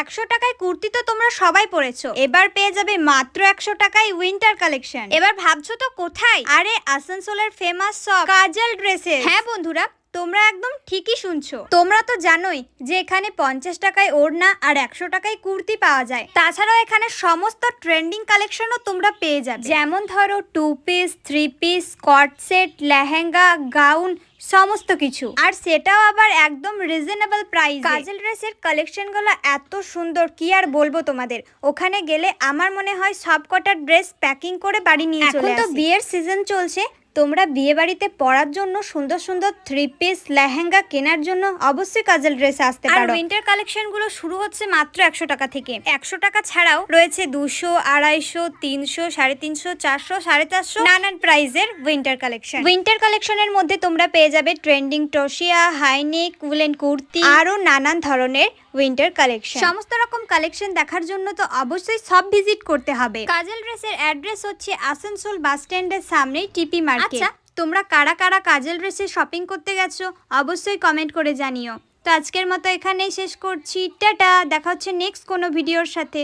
একশো টাকায় কুর্তি তো তোমরা সবাই পরেছো। এবার পেয়ে যাবে মাত্র একশো টাকায় উইন্টার কালেকশন এবার ভাবছ তো কোথায়? আরে, আসানসোলের ফেমাস সব কাজল ড্রেসেস হ্যাঁ বন্ধুরা, তোমরা একদম ঠিকই শুনছো। তোমরা তো জানোই যে এখানে পঞ্চাশ টাকায় ওড়না আর একশো টাকায় কুর্তি পাওয়া যায়। তাছাড়াও এখানে সমস্ত ট্রেন্ডিং কালেকশনও তোমরা পেয়ে যাবে। যেমন ধরো two piece three piece skirt set lehenga gown সমস্ত কিছু। আর সেটাও আবার একদম রিজনেবল প্রাইস কাজল ড্রেসের কালেকশনগুলো এত সুন্দর কি আর বলব তোমাদের? ওখানে গেলে আমার মনে হয় সব কটা ড্রেস প্যাকিং করে বাড়ি নিয়ে চলে এখন তো বিয়ের সিজন চলছে তোমরা বিয়ে বাড়িতে পরার জন্য সুন্দর সুন্দর থ্রি পিস লেহেঙ্গা কেনার জন্য অবশ্যই কাজল ড্রেস আসতে পারো। উইন্টার কালেকশনগুলো শুরু হচ্ছে মাত্র একশো টাকা থেকে। একশো টাকা ছাড়াও রয়েছে দুশো আড়াইশো তিনশো সাড়ে তিনশো চারশো সাড়ে চারশো নানান প্রাইজের উইন্টার কালেকশন উইন্টার কালেকশনের মধ্যে তোমরা পেয়ে যাবে ট্রেন্ডিং টসিয়া হাইনেক উলেন কুর্তি আরও নানান ধরনের উইন্টার কালেকশন। সমস্ত রকম কালেকশন দেখার জন্য তো অবশ্যই সব ভিজিট করতে হবে। কাজল ড্রেসের অ্যাড্রেস হচ্ছে আসানসোল বাস স্ট্যান্ডের সামনেই টিপি মার্কেট। আচ্ছা তোমরা কারা কারা কাজল ড্রেসে শপিং করতে গেছো অবশ্যই কমেন্ট করে জানিও। তো আজকের মতো এখানেই শেষ করছি। টাটা দেখা হচ্ছে নেক্সট কোনো ভিডিওর সাথে।